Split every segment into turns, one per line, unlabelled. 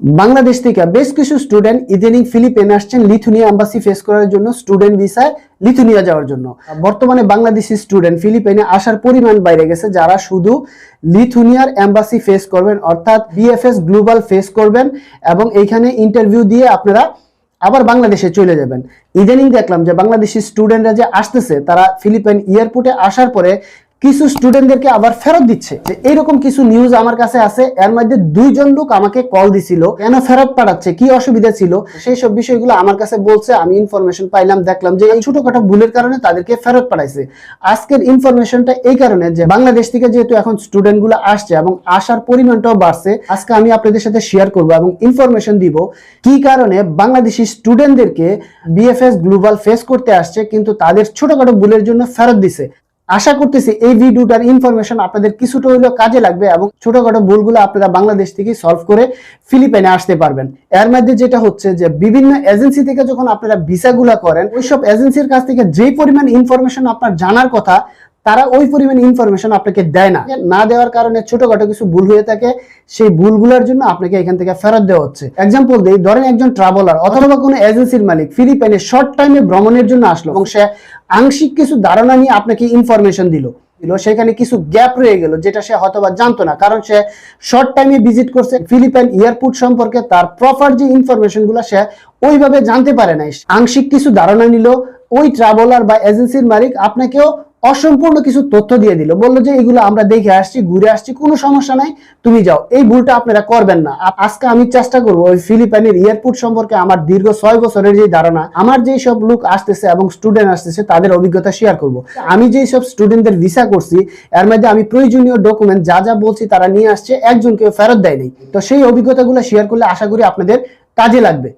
বাংলাদেশ থেকে বেশ কিছু স্টুডেন্ট ইদানিং ফিলিপিনে আসছেন লিথুনিয়া এম্বাসি ফেস করার জন্য স্টুডেন্ট ভিসায় লিথুনিয়া যাওয়ার জন্য। বর্তমানে বাংলাদেশি স্টুডেন্ট ফিলিপিনে আসার পরিমাণ বাইরে গেছে, যারা শুধু লিথুনিয়ার এম্বাসি ফেস করবেন, অর্থাৎ বিএফএস গ্লোবাল ফেস করবেন এবং এইখানে ইন্টারভিউ দিয়ে আপনারা আবার বাংলাদেশে চলে যাবেন। ইদানিং দেখলাম যে বাংলাদেশি স্টুডেন্টরা যে আসতেছে, তারা ফিলিপাইন এয়ারপোর্টে আসার পরে কিছু স্টুডেন্টদেরকে আবার ফেরত দিচ্ছে। যে এরকম কিছু নিউজ আমার কাছে আছে, এর মধ্যে দুইজন লোক আমাকে কল দিছিল, কেন ফেরত পাঠাচ্ছে, কি অসুবিধা ছিল? সেই সব বিষয়গুলো আমার কাছে বলছে, আমি ইনফরমেশন পাইলাম, দেখলাম যে এই ছোটখাটো ভুলের কারণে তাদেরকে ফেরত পাঠাইছে। আজকের ইনফরমেশনটা এই কারণে যে বাংলাদেশ থেকে যেহেতু এখন স্টুডেন্টগুলো আসছে এবং আসার পরিমাণটাও বাড়ছে, আজকে আমি আপনাদের সাথে শেয়ার করব এবং ইনফরমেশন দিব কি কারণে বাংলাদেশি স্টুডেন্টদেরকে বিএফএস গ্লোবাল ফেস করতে আসছে, কিন্তু তাদের ছোটখাটো ভুলের জন্য ফেরত দিছে। আশা করতেছি এই ভিডিওটার ইনফরমেশন আপনাদের কিছুটা হলেও কাজে লাগবে এবং ছোটখাটো ভুলগুলো আপনারা বাংলাদেশ থেকে সলভ করে ফিলিপাইনে আসতে পারবেন। এর মধ্যে যেটা হচ্ছে যে, বিভিন্ন এজেন্সি থেকে যখন আপনারা ভিসাগুলো করেন, ওইসব এজেন্সির কাছ থেকে যে পরিমাণ ইনফরমেশন আপনার জানার কথা তারা ওই পরিমাণ ইনফরমেশন আপনাকে দেয় না। না দেওয়ার কারণে ছোটখাটো কিছু ভুল হয়ে থাকে, সেই ভুলগুলোর জন্য আপনাকে এখান থেকে ফেরত দেওয়া হচ্ছে। এক্সাম্পল দিই, ধরেন একজন ট্রাভেলার অথবা কোনো এজেন্সির মালিক ফিলিপাইনে শর্ট টাইমে ভ্রমণের জন্য আসলো এবং সে আংশিক কিছু ধারণা নিয়ে আপনাকে ইনফরমেশন দিল। সেখানে কিছু গ্যাপ রয়ে গেল যেটা সে হয়তোবা জানতো না, কারণ সে শর্ট টাইমে ভিজিট করছে ফিলিপাইন এয়ারপোর্ট সম্পর্কে, তার প্রপার যে ইনফরমেশনগুলো সে ওইভাবে জানতে পারে নাই। আংশিক কিছু ধারণা নিল, ওই ট্রাভেলার বা এজেন্সির মালিক আপনাকেও অসম্পূর্ণ কিছু তথ্য দিয়ে দিল। বলল যে, এগুলো আমরা দেখে আসছি, ঘুরে আসছি, কোনো সমস্যা নাই, তুমি যাও। এই ভুলটা আপনারা করবেন না। আজকে আমি চেষ্টা করব ওই ফিলিপাইনের এয়ারপোর্ট সম্পর্কে আমার দীর্ঘ ছয় বছরের যে ধারণা, আমার যেই সব লোক আসতেছে এবং স্টুডেন্ট আসতেছে, তাদের অভিজ্ঞতা শেয়ার করব। আমি যেই সব স্টুডেন্টদের ভিসা করছি, এর মধ্যে আমি প্রয়োজনীয় ডকুমেন্ট যা যা বলছি তারা নিয়ে আসছে একজনকে ফেরত দেয়নি তো সেই অভিজ্ঞতাগুলো শেয়ার করলে আশা করি আপনাদের কাজে লাগবে।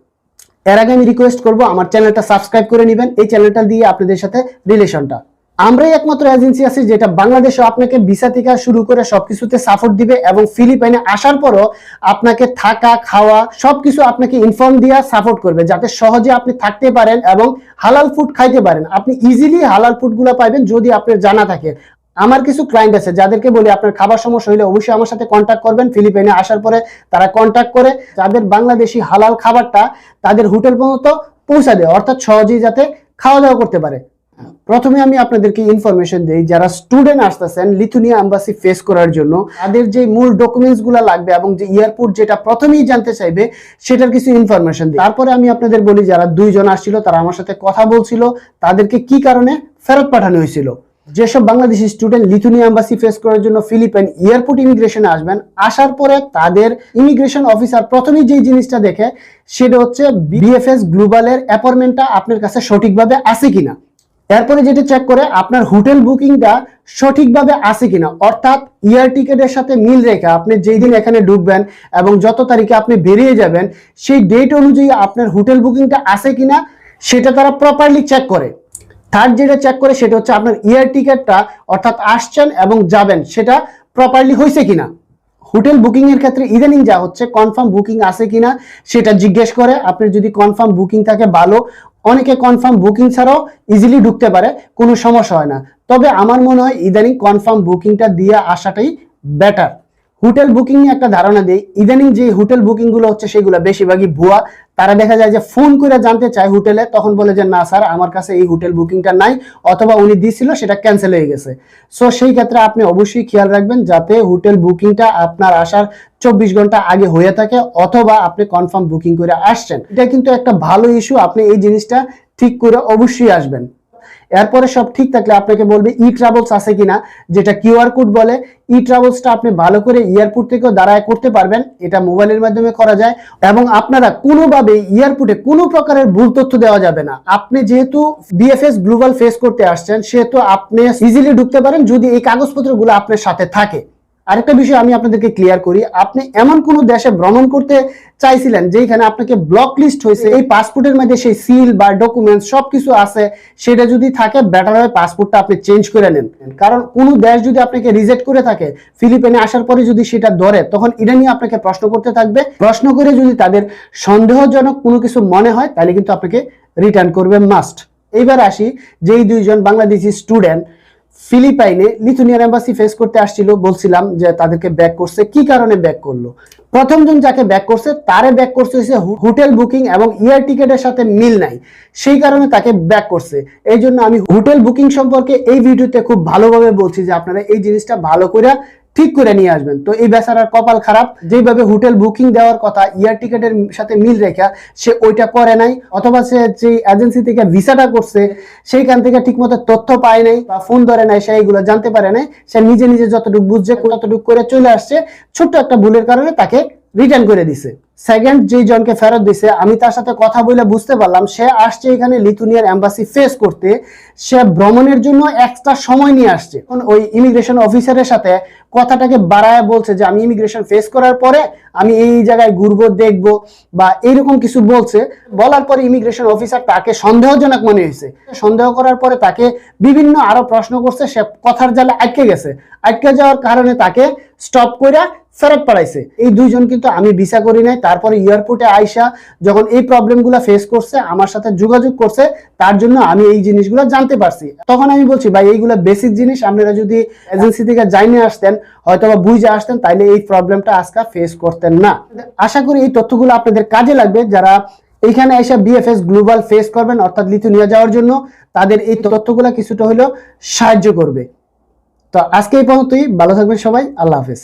এর আগে আমি রিকোয়েস্ট করব, আমার চ্যানেলটা সাবস্ক্রাইব করে নেবেন। এই চ্যানেলটা দিয়ে আপনাদের সাথে রিলেশনটা আমরাই একমাত্র এজেন্সি আছি যেটা বাংলাদেশে আপনাকে ভিসা থেকে শুরু করে সবকিছুতে সাপোর্ট দিবে এবং ফিলিপাইনে আসার পরও আপনাকে থাকা, খাওয়া, সবকিছু আপনাকে ইনফর্ম দিয়া সাপোর্ট করবে যাতে সহজে আপনি থাকতে পারেন এবং হালাল ফুড খাইতে পারেন। আপনি ইজিলি হালাল ফুডগুলো পাইবেন যদি আপনার জানা থাকে। আমার কিছু ক্লায়েন্ট আছে যাদেরকে বলি আপনার খাবার সমস্যা হলে অবশ্যই আমার সাথে কন্ট্যাক্ট করবেন। ফিলিপাইনে আসার পরে তারা কন্ট্যাক্ট করে যাদের বাংলাদেশি হালাল খাবারটা তাদের হোটেল পর্যন্ত পৌঁছা দেয়। অর্থাৎ সহজেই যাতে খাওয়া দাওয়া করতে পারে। প্রথমে আমি আপনাদেরকে ইনফরমেশন দিই, যারা স্টুডেন্ট আসতেছেন, লিথুনিয়া এম্বাসি ফেস করার জন্য, তাদের যে মূল ডকুমেন্টসগুলো লাগবে এবং যে এয়ারপোর্ট যেটা প্রথমেই জানতে চাইবে, সেটার কিছু ইনফরমেশন দিই। তারপরে আমি আপনাদের বলি, যারা দুইজন আসছিল, তারা আমার সাথে কথা বলছিল, তাদেরকে কি কারণে ফেরত পাঠানো হয়েছিল? যেসব Bangladeshi student Lithuania embassy face করার জন্য ফিলিপাইন এয়ারপোর্ট ইমিগ্রেশনে আসবেন, আসার পরে তাদের ইমিগ্রেশন অফিসার প্রথমেই যে জিনিসটা দেখে, সেটা হচ্ছে বিএফএস গ্লোবালের অ্যাপয়েন্টমেন্টটা আপনার কাছে সঠিকভাবে আছে কিনা। এরপরে যেটা চেক করে, আপনার হোটেল বুকিংটা সঠিকভাবে আছে কিনা। অর্থাৎ ইয়ার টিকেটের সাথে মিল রেখে আপনি যেই দিন এখানে ঢুকবেন এবং যত তারিখে আপনি বেরিয়ে যাবেন, সেই ডেট অনুযায়ী আপনার হোটেল বুকিংটা আছে কিনা, সেটা তারা প্রপারলি চেক করে। থার্ড যেটা চেক করে, সেটা হচ্ছে আপনার ইয়ার টিকেটটা অর্থাৎ আসছেন এবং যাবেন, সেটা প্রপারলি হয়েছে কিনা। হোটেল বুকিং এর ক্ষেত্রে ইদানিং যা হচ্ছে কনফার্ম বুকিং আছে কিনা, সেটা জিজ্ঞেস করে। আপনার যদি কনফার্ম বুকিং থাকে, ভালো। অনেকে কনফার্ম বুকিং ছাড়াও ইজিলি ঢুকতে পারে, কোনো সমস্যা হয় না। তবে আমার মনে হয় ইদানিং কনফার্ম বুকিংটা দিয়ে আসাটাই বেটার হোটেল বুকিং নিয়ে একটা ধারণা দিই, ইদানিং যে হোটেল বুকিংগুলো হচ্ছে সেগুলো বেশিরভাগই ভুয়া তারা দেখা যায় যে ফোন করে জানতে চায় হোটেলে, তখন বলে যে, না স্যার, আমার কাছে এই হোটেল বুকিংটা নাই। অথবা উনি দিছিল, সেটা ক্যান্সেল হয়ে গেছে। সো সেই ক্ষেত্রে আপনি অবশ্যই খেয়াল রাখবেন যাতে হোটেল বুকিংটা আপনার আসার চব্বিশ ঘণ্টা আগে হয়ে থাকে, অথবা আপনি কনফার্ম বুকিং করে আসছেন। এটা কিন্তু একটা ভালো ইস্যু আপনি এই জিনিসটা ঠিক করে অবশ্যই আসবেন। এরপরে সব ঠিক থাকলে আপনাকে বলবে ই ট্রাভেলস আছে কিনা, যেটা কিউআর কোড বলে। ই ট্রাভেলসটা আপনি ভালো করে এয়ারপোর্ট থেকেও দাঁড়ায় করতে পারবেন, এটা মোবাইলের মাধ্যমে করা যায়। এবং আপনারা কোনোভাবে এয়ারপোর্টে কোনো প্রকারের ভুল তথ্য দেওয়া যাবে না। আপনি যেহেতু বিএফএস গ্লোবাল ফেস করতে আসছেন, সেহেতু আপনি ইজিলি ঢুকতে পারেন যদি এই কাগজপত্রগুলো আপনার সাথে থাকে। আরেকটা বিষয় আমি আপনাদেরকে ক্লিয়ার করি, আপনি এমন কোন দেশে ভ্রমণ করতে চাইছিলেন যেখানে আপনাকে ব্লক লিস্ট হয়েছে, এই পাসপোর্টের মধ্যে সেই সিল বা ডকুমেন্টস সবকিছু আছে, সেটা যদি থাকে বেটার হয় পাসপোর্টটা আপনি চেঞ্জ করে নেন। কারণ কোনো দেশ যদি আপনাকে রিজেক্ট করে থাকে ফিলিপিনে আসার পরে যদি সেটা ধরে, তখন এটা নিয়ে আপনাকে প্রশ্ন করতে থাকবে। প্রশ্ন করে যদি তাদের সন্দেহজনক কোনো কিছু মনে হয়, তাহলে কিন্তু আপনাকে রিটার্ন করবে মাস্ট এইবার আসি, যেই দুইজন বাংলাদেশি স্টুডেন্ট ফিলিপাইনে লিথুনিয়ার এম্বাসি ফেস করতে আসছিল, বলছিলাম যে তাদেরকে ব্যাক করছে। কি কারণে ব্যাক করল? প্রথমজন যাকে ব্যাক করছে, তারে ব্যাক করছে হচ্ছে হোটেল বুকিং এবং ইয়ার টিকেটের সাথে মিল নাই। সেই কারণে তাকে ব্যাক করছে। এই জন্য আমি হোটেল বুকিং সম্পর্কে এই ভিডিওতে খুব ভালোভাবে বলছি যে আপনারা এই জিনিসটা ভালো করে ঠিক করে নিয়ে আসবেন। তো এই বেচারার কপাল খারাপ। যেভাবে হোটেল বুকিং দেওয়ার কথা ইয়ার টিকেটের সাথে মিল রেখা, সে ওইটা করে নাই। অথবা সে যে এজেন্সি থেকে ভিসাটা করছে, সেইখান থেকে ঠিকমতো তথ্য পায় নাই বা ফোন ধরে নাই, সে এইগুলো জানতে পারে নাই। সে নিজে নিজে যতটুকু বুঝছে, ততটুকু করে চলে আসছে। ছোট্ট একটা ভুলের কারণে তাকে রিটার্ন করে দিছে। সেকেন্ড যেই জনকে ফেরত দিছে, আমি তার সাথে কথা বলে বুঝতে পারলাম, সে আসছে এখানে লিথুনিয়ার এম্বাসি ফেস করতে। সে ভ্রমণের জন্য এক্সট্রা সময় নিয়ে আসছে। ওই ইমিগ্রেশন অফিসারের সাথে কথাটাকে বাড়ায় বলছে যে, আমি ইমিগ্রেশন ফেস করার পরে আমি এই জায়গায় ঘুরবো, দেখব, বা এইরকম কিছু বলছে। বলার পরে ইমিগ্রেশন অফিসার তাকে সন্দেহজনক মনে হয়েছে। সন্দেহ করার পরে তাকে বিভিন্ন আরও প্রশ্ন করছে, সে কথার জালে আটকে গেছে। আটকে যাওয়ার কারণে তাকে স্টপ করে ফেরত পাঠাইছে এই দুইজন কিন্তু আমি ভিসা করি নাই, তারপরে এয়ারপোর্টে আইসা যখন এই প্রবলেমগুলো ফেস করছে, আমার সাথে যোগাযোগ করছে, তার জন্য আমি এই জিনিসগুলো জানতে পারছি। তখন আমি বলছি, ভাই, এইগুলো বেসিক জিনিস, আপনারা যদি এজেন্সি থেকে জানিয়ে আসতেন হয়তো বা বুঝে আসতেন, তাইলে এই প্রবলেমটা আজকে ফেস করতেন না। আশা করি এই তথ্যগুলো আপনাদের কাজে লাগবে। যারা এইখানে এসে বিএফএস গ্লোবাল ফেস করবেন, অর্থাৎ লিথুনিয়া যাওয়ার জন্য, তাদের এই তথ্যগুলো কিছুটা হলেও সাহায্য করবে। তো আজকে এই পর্যন্তই। ভালো থাকবেন সবাই। আল্লাহ হাফেজ।